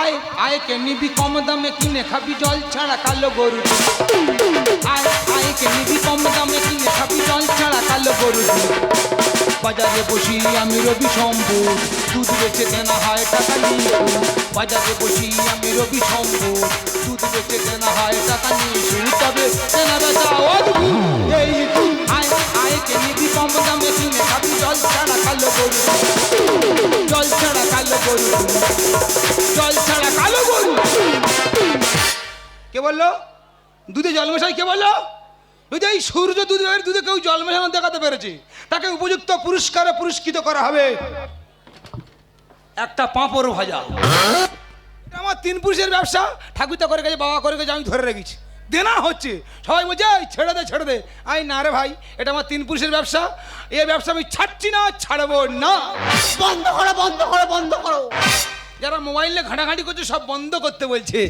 আয় আয় কে নিবি কম দামে কিনে খাবি জল ছাড়া কালো গরু আয় আয় নিবি কম দামে কিনে খাবি জল ছাড়া কালো গরু বাজারে বসি আমি রবি শম্ভু, দুধ বেচে দেনা হয় টাকা নিয়ে। বাজারে বসি আমি রবি শম্ভু দুধ বেচে দেনা হয় টাকা নিয়ে শুরু তবে দেনা বেচা অদ্ভুত এই দুধ আয় আয় কে নিবি কম দামে কিনে খাবি জল ছাড়া কালো গরু জল ছাড়া কালো গরু জল ছাড়া কালো গরু কে বলল? দুধে জল মেশাই কে বলল? ওই এই সূর্য দুধের দুধে কেউ জল মেশানো দেখাতে পেরেছে। তাকে উপযুক্ত পুরস্কারে পুরস্কৃত করা হবে। একটা পাঁপড় ভাজা। আমার তিন পুরুষের ব্যবসা ঠাকুরতা করে গেছে বাবা করে গেছে আমি ধরে রেখেছি। দেনা হচ্ছে। সবাই বলছে "এই, ছেড়ে দে ছেড়ে দে। আই না রে ভাই এটা আমার তিন পুরুষের ব্যবসা। এই ব্যবসা আমি ছাড়ছি না ছাড়বো না। বন্ধ করো বন্ধ করো বন্ধ করো। যারা মোবাইলে ঘাটাঘাটি করছে সব বন্ধ করতে বলছে।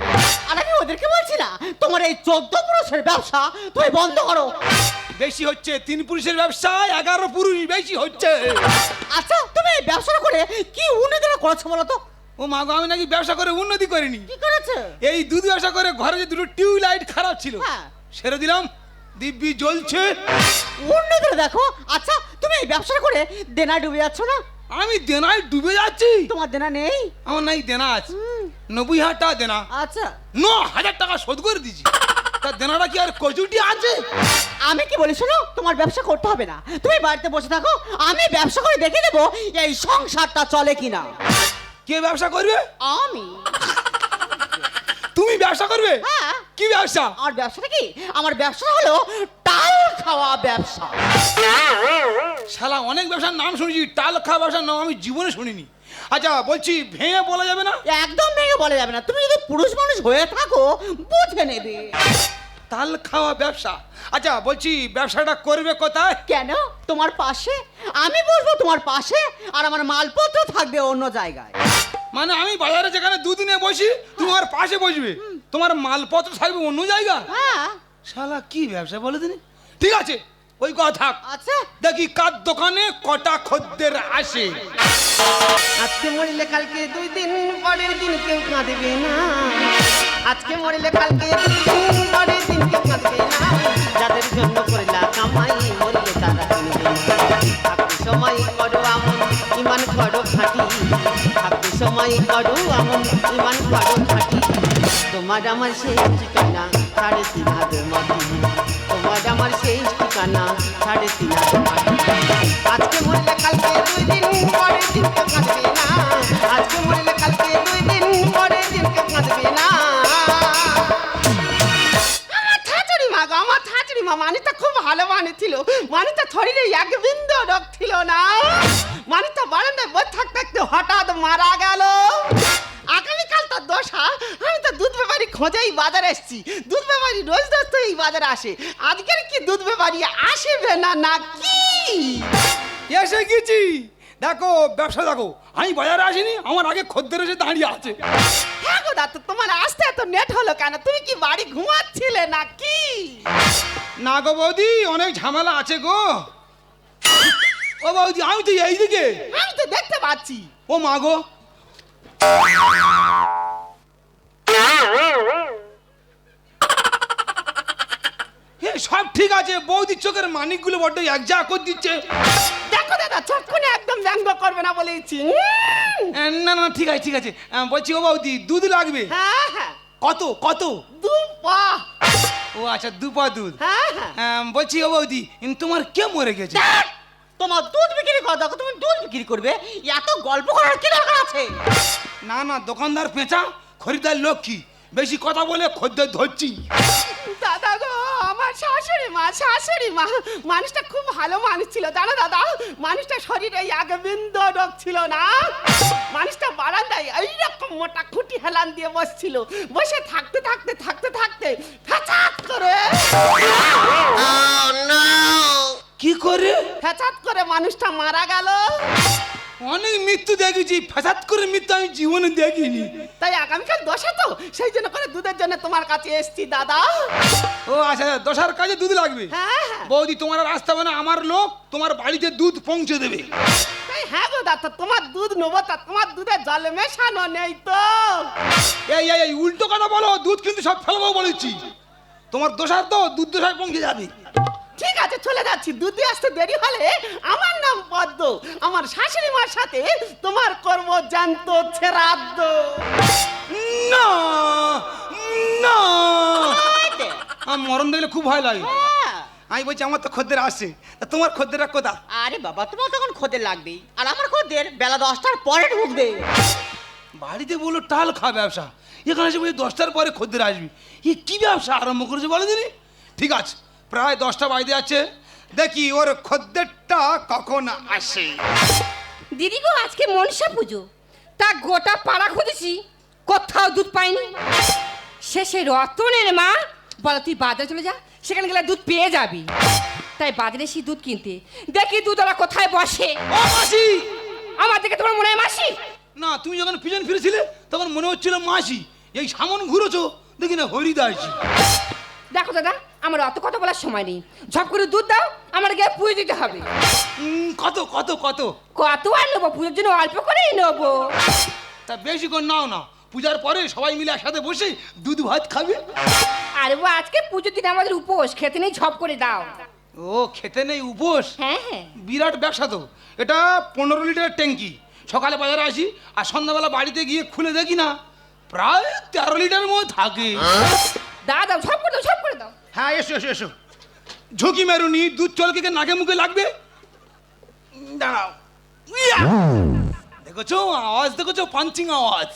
আর আমি ওদেরকে বলছি না তোমার এই চোদ্দ পুরুষের ব্যবসা তুমি বন্ধ করো। বেশি হচ্ছে তিন পুরুষের ব্যবসা এগারো পুরুষ বেশি হচ্ছে। আচ্ছা তুমি এই ব্যবসা করে কি উন্নতি করেছ বলো তো? ও মা গো, আমি নাকি ব্যবসা করে উন্নতি করিনি। কি করেছে? এই দুধ ব্যবসা করে ঘরে যে দুটো টিউব লাইট খারাপ ছিল হ্যাঁ। সেরে দিলাম দিব্যি জ্বলছে। উন্নতি করে দেখো। আচ্ছা তুমি এই ব্যবসা করে দেনা ডুবে যাচ্ছ না? আমি দেনায় ডুবে যাচ্ছি। তোমার দেনা নেই? আমার নাই দেনা আছে। হুম, নব্বই হাজার টাকা দেনা। আচ্ছা। ন হাজার টাকা শোধ করে দিছি তা দেনাটা কি আর কচুটি আছে? আমি কি বলি শোনো তোমার ব্যবসা করতে হবে না। তুমি বাড়িতে বসে থাকো আমি ব্যবসা করে দেখে দেবো এই সংসারটা চলে কিনা। কে ব্যবসা করবে? আমি। তুমি ব্যবসা করবে? হ্যাঁ। কি ব্যবসা? আমার ব্যবসাটা কি? আমার ব্যবসা হলো টাল খাওয়া ব্যবসা। শালা অনেক ব্যবসার নাম শুনেছি টাল খাওয়া ব্যবসার নাম আমি জীবনে শুনিনি। আচ্ছা বলছি ভেঙে বলা যাবে না? একদম ভেঙে বলা যাবে না। তুমি যদি পুরুষ মানুষ হয়ে থাকো বুঝে নেবে। তাল খাওয়া ব্যবসা। আচ্ছা বলছি ব্যবসাটা করবে কোথায়? কেন? তোমার পাশে? আমি বসবো তোমার পাশে আর আমার মালপত্র থাকবে অন্য জায়গায়। মানে আমি বাজারে যেখানে দুদিনে বসি তোমার পাশে বসবে। তোমার মালপত্র থাকবে অন্য জায়গা হ্যাঁ। শালা কি ব্যবসা বলে দিনি ঠিক আছে ওই কথা। থাক আচ্ছা। দেখি কার দোকানে কটা খদ্দের আসে। আজকে মরিলে কালকে দুই দিন পরের দিন কেউ কাঁদবে না। আজকে মরিলে কালকে দুই দিন পরের দিন কাঁদবে না। যাদের জন্য করলা কামাই, মরিলে তারা সময় করো আমন, ইমান করো খাটি। থাকতে সময় করো আমন, ইমান করো খাটি। তোমার আমার শেষ ঠিকানা, সাড়ে তিন হাত মাটি। তোমার আমার শেষ ঠিকানা, সাড়ে তিন হাত মাটি। আজকে মরলে কালকে দুই দিন, পরের দিন কেউ কাঁদবে বাজারে এসেছি। দুধ ব্যাপারী রোজ রোজ তো এই বাজারে আসে। আজকের কি দুধ ব্যাপারী আসবে না না কি এসে গেছি। দেখো ব্যবসা দেখো। আমি বাজারে আসিনি আমার আগে খদ্দের এসে দাঁড়িয়ে আছে। হ্যাঁ গো দাদা তোমার আসতে এত নেট হলো কেন? তুমি কি বাড়ি ঘুমাচ্ছিলে নাকি? না গো বৌদি অনেক ঝামেলা আছে গো। ও বৌদি আমি তো এইদিকে। আমি তো দেখতে পাচ্ছি। ও মা গো এ, সব ঠিক আছে বৌদির চোখের মানিকগুলো বড্ড এক যা করে দিচ্ছে। দেখো দাদা চক্ষুনে একদম ব্যঙ্গ করবে না বলেছি না না ঠিক আছে ঠিক আছে। বলছি ও বৌদি দুধ লাগবে? হ্যাঁ হ্যাঁ। কত কত? দু পা ও আচ্ছা দু পা দুধ। হ্যাঁ হ্যাঁ। বলছি ও বৌদি তোমার কে মরে গেছে? তোমার দুধ বিক্রি করা দেখো তুমি দুধ বিক্রি করবে এত গল্প করার কি দরকার আছে? না না দোকানদার পেঁচা খরিদার লক্ষ্মী বেশি কথা বলে খদ্দের ধরছি। দাদা গো আমার শাশুড়ি মা শাশুড়ি মা। মানুষটা খুব ভালো মানুষ ছিল জানো দাদা? মানুষটা শরীরে আগে বিন্দু রোগ ছিল না। মানুষটা বারান্দায় এইরকম মোটা খুঁটি হেলান দিয়ে বসছিল। বসে থাকতে থাকতে থাকতে থাকতে ফ্যাচাত করে। কি করে? ফ্যাচাত করে মানুষটা মারা গেল। অনেক মৃত্যু দেখেছি ফেসাদ করে মৃত্যু আমি জীবনে দেখিনি। তাই আগামীকাল দশা তো সেই জন্য করে দুধের জন্য তোমার কাছে এসছি দাদা। ও আচ্ছা দশার কাজে দুধ লাগবে? হ্যাঁ হ্যাঁ। বৌদি তোমার আর আসতে হবে না আমার লোক তোমার বাড়িতে দুধ পৌঁছে দেবে। হ্যাঁ গো দাদা তোমার দুধ নেব তা তোমার দুধে জল মেশানো নেই তো। এই এই উল্টো কথা বলো দুধ কিন্তু সব ফেলব বলেছি। তোমার দোষার তো দুধ দোষায় পৌঁছে যাবে। ঠিক আছে চলে যাচ্ছি। দুধে আসতে দেরি হলে আমার নাম পদ্ম আমার শাশুড়ি মার সাথে তোমার কর্ম জানত ছেড়াদ্দ। না না। দে। মরণ দেখলে খুব ভয় লাগে। হ্যাঁ। আমি বলছি আমার তো খদ্দের আসে। তা তোমার খদ্দেররা কোথা আরে বাবা তোমার তখন খদ্দের লাগবেই। আর আমার খদ্দের বেলা দশটার পরে ঢুকবে। বাড়িতে বলল টাল খা ব্যবসা। এখানে এসে বলছি দশটার পরে খদ্দের আসবি। এ কি ব্যবসা আরম্ভ করেছে বলো দিনি? ঠিক আছে। প্রায় দশটা বাজতে যাচ্ছে। দেখি ওর খদ্দেরটা কখন আসে। দিদি গো আজকে মনসা পুজো। তা গোটা পাড়া খুঁজেছি কোথাও দুধ পাইনি। শেষে রতনের মা বলো তুই বাজারে চলে যা সেখানে গেলে দুধ পেয়ে যাবি। তাই বাজারে সেই দুধ কিনতে। দেখি দুধওয়ালা কোথায় বসে। ও মাসি! আমার দিকে তোমার মনে হয় মাসি? না তুমি যখন পিছন ফিরেছিলে তখন মনে হচ্ছিল মাসি। এই সামন ঘুরেছো দেখি না হরিদাসি দেখো দাদা আমার অত কথা বলার সময় নেই। ঝপ করে দুধ দাও আমার গিয়ে পুজো দিতে হবে। কত কত কত? কত আর নেব? পুজোর জন্য অল্প করেই নেব। তা বেশি করে নাও না। পূজার পরে সবাই মিলে একসাথে বসে দুধ ভাত খাবে। আরে ও আজকে পুজোর দিন আমাদের উপোস। খেতে নেই ঝপ করে দাও। ও খেতে নেই উপোস? হ্যাঁ হ্যাঁ। বিরাট ব্যবসা তো। এটা পনেরো লিটারের ট্যাঙ্কি। সকালে বাজারে আসি আর সন্ধ্যাবেলা বাড়িতে গিয়ে খুলে দেখি না প্রায় তেরো লিটারের মধ্যে থাকে। দাও ঝপ করে ঝপ করে দাও হ্যাঁ এসো এসো এসো। ঝুঁকি মেরুনি দুধ চলকে কে নাকে মুখে লাগবে? দাঁড়াও! দেখেছ? আওয়াজ দেখেছ? পাঞ্চিং আওয়াজ।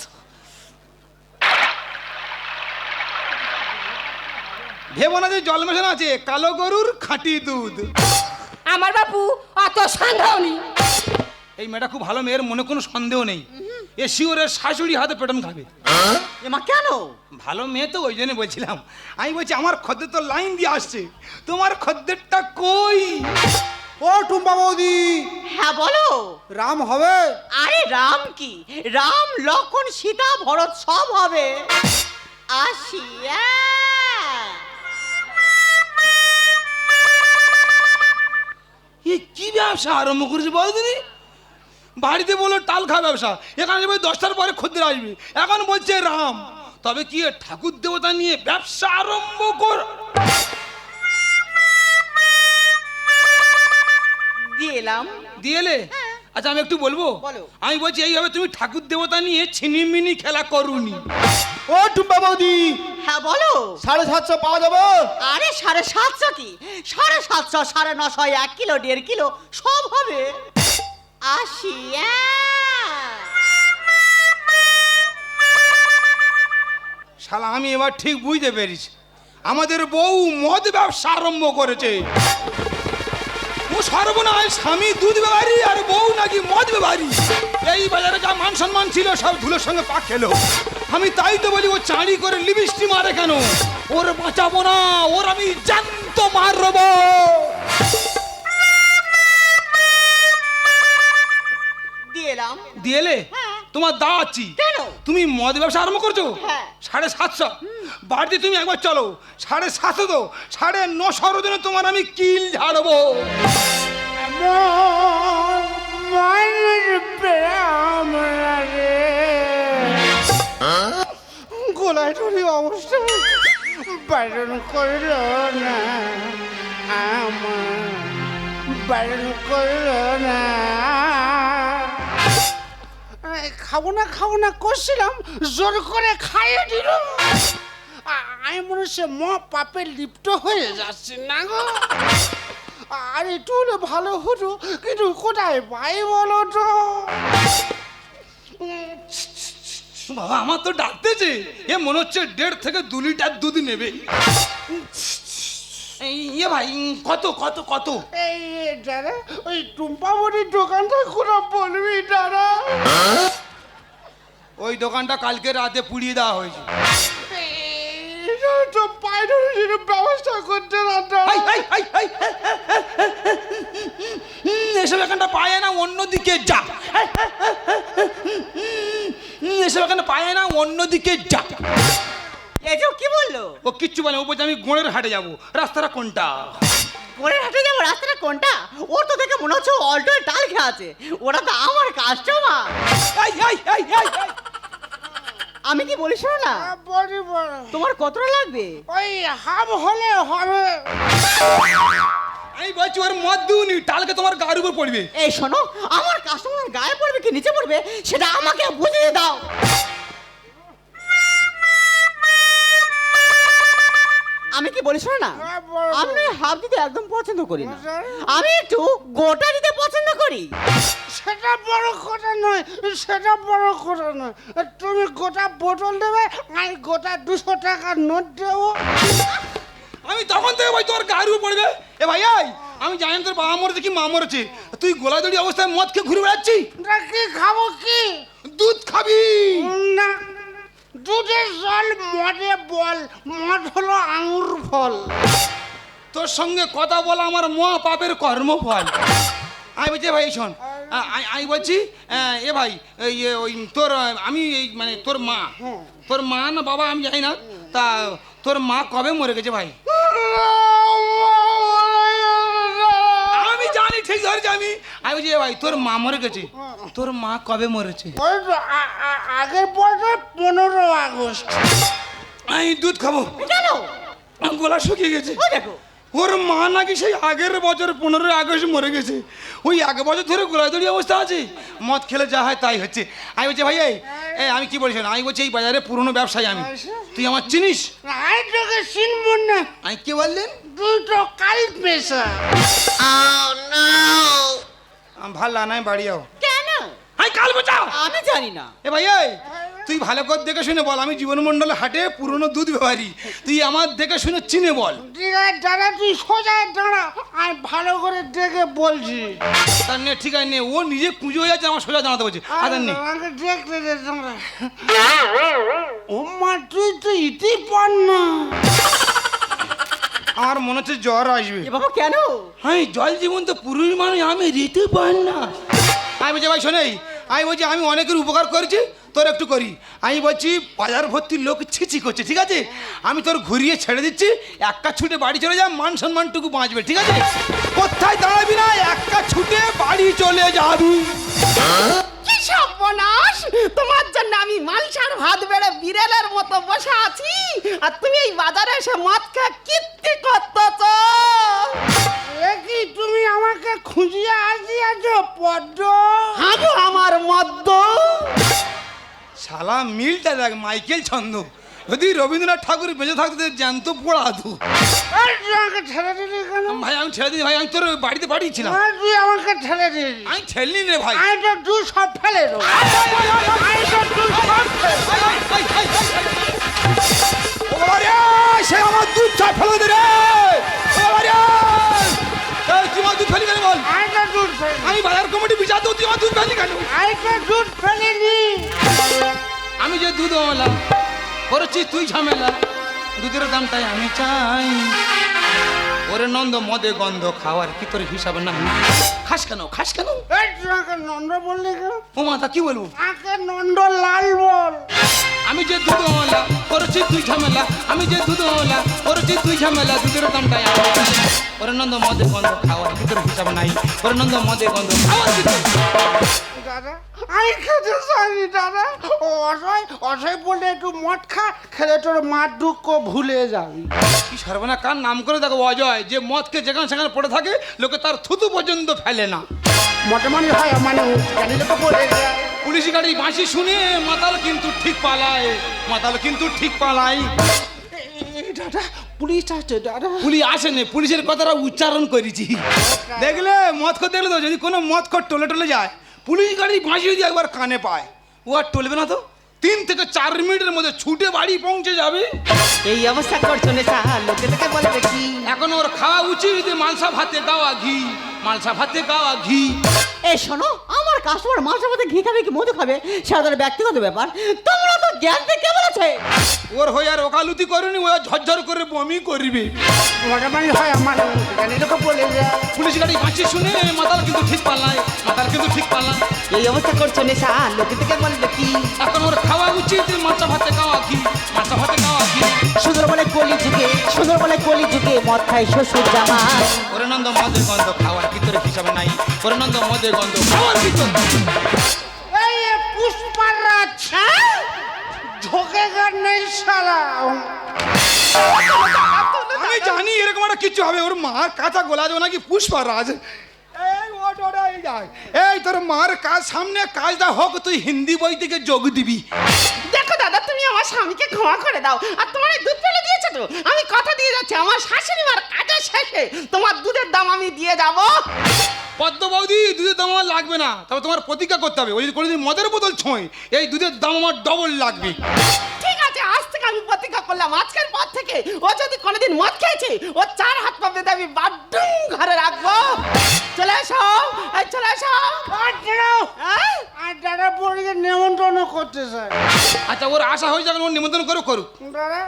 ভেবো না যে জল মেশানো আছে কালো গরুর খাঁটি দুধ। আমার বাপু অত সন্দেহ নেই। এই মেয়েটা খুব ভালো মেয়ের মনে কোনো সন্দেহ নেই। এ শিওরের শাশুড়ি হাতে পেটন খাবে। এমা কেন? ভালো মেয়ে তো ওই জন্য বলছিলাম। আমি বলছি আমার খদ্দের তো লাইন দিয়ে আসছে। তোমার খদ্দেরটা কই? ও টুম্পা বৌদি। হ্যাঁ বলো। রাম হবে? আরে রাম কি? রাম লক্ষণ সীতা ভরত সব হবে। আসি এ কি ব্যবসা আরম্ভ করেছে বলো দিনি বাড়িতে বলো টাল খা ব্যবসা। এখানে বই দশটার পরে খদ্দের আসবে। এখন বলছে রাম। তবে কি ঠাকুর দেবতা নিয়ে ব্যবসা আরম্ভ কর? দিয়ে এলাম। দিয়ে এলে? আচ্ছা আমি একটু বলব? বলো। আমি বলছি এইভাবে তুমি ঠাকুর দেবতা নিয়ে ছিনিমিনি খেলা করুনি। ও টুম্পা বৌদি! হ্যাঁ বলো। সাড়ে সাতশো পাওয়া যাবে? আরে সাড়ে সাতশো কি? সাড়ে সাতশো সাড়ে নশো এক কিলো দেড় কিলো সব হবে। আসি আহ। শালা, আমি এবার ঠিক বুঝতে পেরেছি। আমাদের বউ মদ ব্যবসা আরম্ভ করেছে। ও সর্বনাশ, স্বামী, দুধ ব্যবহারী আর বউ নাকি মদ ব্যবহারী। এই বাজারে যা মান সম্মান ছিল, সব ধুলোর সঙ্গে পা খেলো। আমি তাই তো বলি, ও চাঁড়ি করে লিবিস্টি মারে কেন? ওর বাঁচাবো না, ওর আমি জ্যান্ত মারবো এলাম দিয়েলে হ্যাঁ। তোমার দা আছি। কেন? তুমি মদ ব্যবসা আরম্ভ করছ? হ্যাঁ। সাড়ে সাতশো। বাড়িতে তুমি একবার চলো। সাড়ে সাতশো তো। সাড়ে নশোর জন্য তোমার আমি কিল ঝাড়বো। গোলায় টুরি অবস্থা বারণ করল না আমার। বারণ করল না খাব না খাব না করছিলাম, জোর করে খাইয়ে দিল। আমি মনে হচ্ছে ম পাপে লিপ্ত হয়ে যাচ্ছে না গো। আর একটু হলে ভালো হতো, কিন্তু কোথায় পাই বলো তো? বাবা, আমার তো ডাকতেছে। এ মনে হচ্ছে দেড় থেকে দু লিটার দুধ নেবে। ইয়ে ভাই কত কত কত এই দাদা ওই টুম্পামণির দোকানটা খুলে বলবি দাদা ওই দোকানটা কালকে রাতে পুড়িয়ে দেওয়া হয়েছে তো ব্যবস্থা করতে এসব এখানটা পায় না অন্যদিকে যা এসব এখানে পায় না অন্যদিকে যা এসব কি বলল? ও কিচ্ছু বলে ও বলছে আমি গোড়ের হাটে যাব। রাস্তাটা কোনটা? গোড়ের হাটে যাব? রাস্তাটা কোনটা? ওর তো দেখে মনে হচ্ছে অল্টো টাল খেয়ে আছে। ওরা তো আমার কাস্টমার এই, এই, এই, এই, এই। আমি কি বলি শোনো না? বলি তোমার কতটা লাগবে? ওই হাফ হলে হবে। আমি বলছি ওর মদ দিউনি টালকে তোমার গাড়ির উপর পড়বে। এই শোনো আমার কাস্টমার গায়ে পড়বে কি নিচে পড়বে? সেটা আমাকে বুঝিয়ে দাও। আমি কি বলি শোনো না আমি হাফ দিতে একদম পছন্দ করি না। আমি একটু গোটা দিতে পছন্দ করি। সেটা বড় কথা নয় সেটা বড় কথা নয়। তুমি গোটা বোতল দেবে আমি গোটা দুশো টাকার নোট দেবো। আমি তখন থেকে ভাই তোর উপর পড়বে। এ ভাই এই, আমি জানি না তোর বাবা মরেছে কি মা মরেছে। তুই গোলাদড়ি অবস্থায় মদ খেয়ে ঘুরে বেড়াচ্ছি কি খাব কি? দুধ খাবি। না দুধের জল মদে বল মদ হলো আঙুর ফল। তোর সঙ্গে কথা বলা আমার মহা পাপের কর্মফল। আমি বলছি ভাই শোন আমি বলছি এ ভাই ওই তোর আমি এই মানে তোর মা তোর মা না বাবা আমি জানি না তা তোর মা কবে মরে গেছে ভাই? ঠিক ধরেছি আমি আমি বলছি এ ভাই তোর মা মরে গেছে। তোর মা কবে মরেছে? ওই তো আ- আ- আগের বছর পনেরো আগস্ট। আমি দুধ খাব। কেন? গলা শুকিয়ে গেছে। দেখো। ওর মা নাকি সেই আগের বছর পনেরোই আগস্ট মরে গেছে। ওই এক বছর ধরে গোলাদড়ি অবস্থা আছে। মদ খেলে যা হয় তাই হচ্ছে। আমি বলছি ভাই এই আমি কি বলছি আমি বলছি এই বাজারে পুরনো ব্যবসায়ী আমি। তুই আমার চিনিস? আমি তোকে চিনবো না। আমি কে বললেন? দুটো তো কাল পেশা। ভালো না। বাড়ি যাও। কেন? আমি কাল বাঁচাও আমি জানি না। এ ভাই এই। তুই ভালো করে দেখে শুনে বল আমি জীবন মন্ডলে হাটে পুরনো দুধ ব্যবহারী। তুই আমার দেখে শুনে চিনে বল। ঠিক আছে দাদা তুই সোজা দাঁড়া আমি ভালো করে দেখে বলছি। তার নে ঠিক আছে নে ও নিজে পুজো হয়ে যাচ্ছে আমার সোজা জানাতে বলছে। আদার নে। আমাকে দেখতে দে তোমরা ও মা তুই তো ইতি পান না। আমার মনে হচ্ছে জ্বর আসবে। এ বাবা কেন? হ্যাঁ জল জীবন তো পুরুষ মানুষ আমি রেতে পান না আমি বলছি ভাই শোনেই আমি বলছি আমি অনেকের উপকার করেছি তোর একটু করি। আমি বলছি বাজার ভর্তি লোক ছিচি করছে ঠিক আছে? আমি তোর ঘুরিয়ে ছেড়ে দিচ্ছি একটা ছুটে বাড়ি চলে যা মান সম্মানটুকু বাঁচবে ঠিক আছে? কোথায় দাঁড়াবি না একটা ছুটে বাড়ি চলে যাবি। কি সর্বনাশ? তোমার জন্য আমি মালসার ভাত বেড়ে বিড়ালের মতো বসে আছি আর তুমি এই বাজারে এসে মদ খেয়ে কীর্তি করতেছ? এ কি তুমি আমাকে খুঁজিয়ে আসিয়াছ পদ্ম? হাগো আমার মদ্য শালা মিলটা দেখ মাইকেল ছন্দ। যদি রবীন্দ্রনাথ ঠাকুর বেঁচে থাকতে তো জ্যান্ত তুই আমাকে ঠেলে দিলি কেন? ভাই আমি ছেড়ে দিই ভাই আমি তোর বাড়িতে পাঠিয়েছিলাম। তুই আমাকে ঠেলে দিলি। আমি ঠেলনি রে ভাই। আমি তো দু সব ফেলে দেবো। আমি তো দু সব সে আমার দুধ চা ফেলে দে রে। আমার দুধ ফেলি কেন বল। আমি তো বাজার কমিটি বিচার দেবো তুই আমার দুধ ফেলি কেন? আই তো দুধ ফেলিনি আমি যে দুধ ওলা করেছি তুই ঝামেলা। দুধের দামটাই আমি চাই। ওরে নন্দ মদে গন্ধ খাওয়ার কি তোর হিসাব না খাস কেন খাস কেন? নন্দ বললি ও মাথা কি বলব? নন্দ লাল বল। আমি যে দুধ ওলা করেছি তুই ঝামেলা। আমি যে দুধ ওলা করেছি তুই ঝামেলা দুধের দামটাই ওরে নন্দ মদে গন্ধ খাওয়ার কি তোর হিসাব নাই? ওরে নন্দ মদে গন্ধ খাওয়ার দাদা আমি খেতে চাইনি দাদা। অসহায় অসহায় বললে একটু মদ খা খেলে তোর মার দুঃখ ভুলে যাবি। কি সর্বনা কার নাম করে দেখো অজয়? যে মদকে যেখানে সেখানে পড়ে থাকে লোকে তার থুতু পর্যন্ত ফেলে না। মোটে মানে হয় মানে জানিলে তো বলে যায়। পুলিশ গাড়ি বাঁশি শুনে মাতাল কিন্তু ঠিক পালায় মাতাল কিন্তু ঠিক পালায়। দাদা পুলিশ আছে দাদা। পুলিশ আসেনি পুলিশের কথাটা উচ্চারণ করেছি। দেখলে মদ খর দেখলে তো যদি কোনো মদ খর টলে টলে যায় পুলিশ গাড়ি বাঁশি যদি একবার কানে পায়। ও আর টলবে না তো। তিন থেকে চার মিনিটের মধ্যে ছুটে বাড়ি পৌঁছে যাবে। এই অবস্থা করছ নেশা লোকে লোকে বলবে কি? এখন ওর খাওয়া উচিত মালসা ভাতে দাওয়া ঘি। মালসা ভাতে গাওয়া ঘি। এই শোনো আমার কাস্টমার মাংসের মধ্যে ঘি খাবে কি মধু খাবে? সেটা তাদের ব্যক্তিগত ব্যাপার। তোমরা তো জ্ঞান দিয়ে কে বলেছে ওর হয়ে আর ওকালুতি করেনি ও ঝরঝর করে বমি করবে। হয় বলে পুলিশ গাড়ি বাঁচি শুনে মাতাল কিন্তু ঠিক পাল্লায় মাতাল কিন্তু ঠিক পাল্লায়। এই অবস্থা করছ নেশা লোকে বলবে কি? এখন ওর খাওয়া উচিত মালসা ভাতে গাওয়া ঘি মালসা ভাতে গাওয়া ঘি। সুন্দর বলে কলি যুগে সুন্দর বলে কলি যুগে মদ খাই শ্বশুর জামা ওরে নন্দ মদের গন্ধ খাওয়ার ভিতরে হিসাবে নাই। ওরে নন্দ মদের গন্ধ খাওয়ার ভিতরে। এই পুষ্পার রাজা দরকার নেই সারা আমি জানি এরকম একটা কিছু হবে। ওর মার কাঁচা গোলা যাবে নাকি ওট ওট, এই তোর মার কাজ সামনে কাজটা হোক তুই হিন্দি বই থেকে যোগ দিবি। দেখো দাদা তুমি আমার স্বামীকে ক্ষমা করে দাও। আর তোমার দুধ ফেলে দিয়েছ তো? আমি কথা দিয়ে যাচ্ছি, আমার শাশুড়ি মার কাজের শেষে তোমার দুধের দাম আমি দিয়ে যাব। পদ্ম বৌদি, দুধের দাম আমার লাগবে না। তবে তোমার প্রতিজ্ঞা করতে হবে। ওই যদি কোনোদিন মদের বোতল ছোঁয়, এই দুধের দাম আমার ডবল লাগবে। আমি প্রতিজ্ঞা করলাম। আজকের পর থেকে ও যদি কোনোদিন মদ খেয়েছে ও চার হাত পা বেঁধে আমি বাড্ডুম ঘরে রাখব। চলে এসো। এই চলে এসো। আর দাঁড়াও হ্যাঁ? আর দাদা পরিকে নেমন্ত্রণ করতে চাই আচ্ছা ওর আশা হয়ে যাবে ওর নিমন্ত্রণ করো করুক। দাদা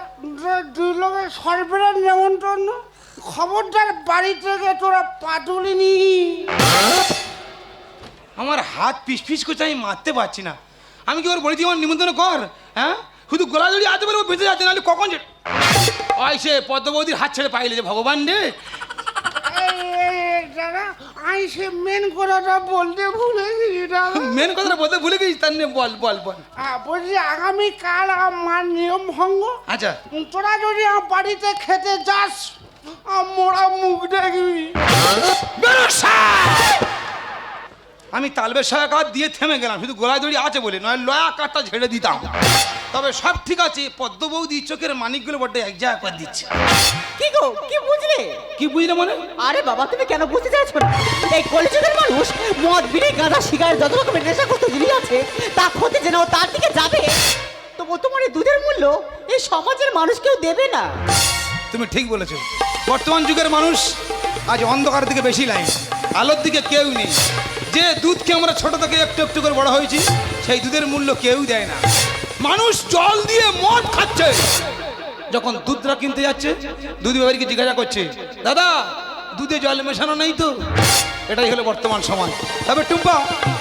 দুই লোকের সরবেরার নেমন্ত্রণ। খবরদার বাড়ি থেকে তোরা পাটুলি নি আমার হাত পিস পিস করছে আমি মারতে পারছি না। আমি কি ওর বলি আমার নিমন্ত্রণ কর হ্যাঁ? শুধু গোলা জড়ি আছে বলে বেঁচে যাচ্ছে নাহলে কখন যে ওই সে পদ্ম বৌদির হাত ছেড়ে পাইলে যে ভগবান রে। আমি সে মেন কথাটা বলতে ভুলে গেছি মেন কথাটা বলতে ভুলে গেছিস তার নিয়ে বল বল বল। বলছি আমার নিয়ম ভঙ্গ। আচ্ছা। তোরা যদি আমার বাড়িতে খেতে যাস মোড়া মুখ দেখবি! আমি তালবের সহায়ক হাত দিয়ে থেমে গেলাম শুধু গোলায় দড়ি আছে বলে নয় লয়া কাঠটা ঝেড়ে দিতাম। তবে সব ঠিক আছে পদ্ম বৌদি চোখের মানিকগুলো বড্ড এক জায়গা করে দিচ্ছে। কি গো কি বুঝলে? কি বুঝলে মনে? আরে বাবা তুমি কেন বুঝতে চাইছো না? এই কলিযুগের মানুষ মদ বিড়ি গাঁদা সিগারেট যত রকমের করতে জিনিস আছে তা ক্ষতি যেন তার দিকে যাবে তবু তোমার এই দুধের মূল্য এই সমাজের মানুষ কেউ দেবে না। তুমি ঠিক বলেছ। বর্তমান যুগের মানুষ আজ অন্ধকার দিকে বেশি লাইন আলোর দিকে কেউ নেই। যে দুধকে আমরা ছোট থেকে একটু একটু করে বড় হয়েছি, সেই দুধের মূল্য কেউ দেয় না। মানুষ জল দিয়ে মদ খাচ্ছে। যখন দুধটা কিনতে যাচ্ছে, দুধ ব্যাপারীকে জিজ্ঞাসা করছে, দাদা, দুধে জল মেশানো নেই তো? এটাই হলো বর্তমান সমাজ তবে টুম্পা,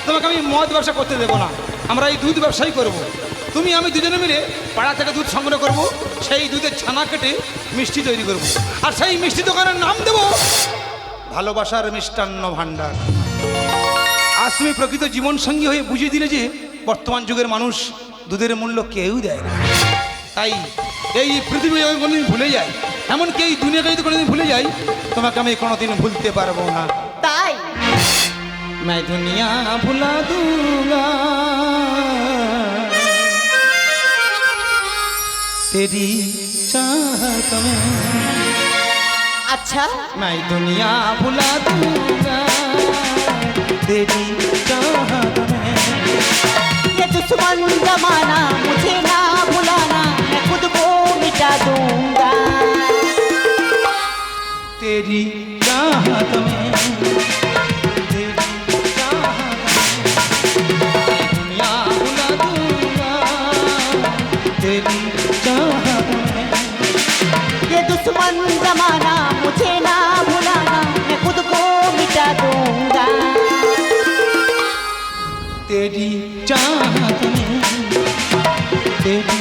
তোমাকে আমি মদ ব্যবসা করতে দেবো না। আমরা এই দুধ ব্যবসাই করব। তুমি, আমি দুজনে মিলে পাড়া থেকে দুধ সংগ্রহ করব, সেই দুধের ছানা কেটে মিষ্টি তৈরি করব। আর সেই মিষ্টি দোকানের নাম দেব, ভালোবাসার মিষ্টান্ন ভাণ্ডার। আজ তুমি প্রকৃত জীবন সঙ্গী হয়ে বুঝিয়ে দিলে যে বর্তমান যুগের মানুষ দুধের মূল্য কেউ দেয় না তাই এই পৃথিবী যদি কোনোদিন ভুলে যায় এমনকি এই দুনিয়াকে যদি কোনোদিন ভুলে যাই তোমাকে আমি কোনোদিন ভুলতে পারবো না তাই मैं दुनिया भुला दूंगा तेरी चाहत में আচ্ছা मैं दुनिया भुला दूंगा तेरी ये दुश्मन जमाना मुझे ना भुलाना मैं खुद को मिटा दूँगा। तेरी चाहत में ये दुश्मन जमाना मुझे ना भुलाना मैं खुद को मिटा दूँगा। तेरी चाहत में तेरी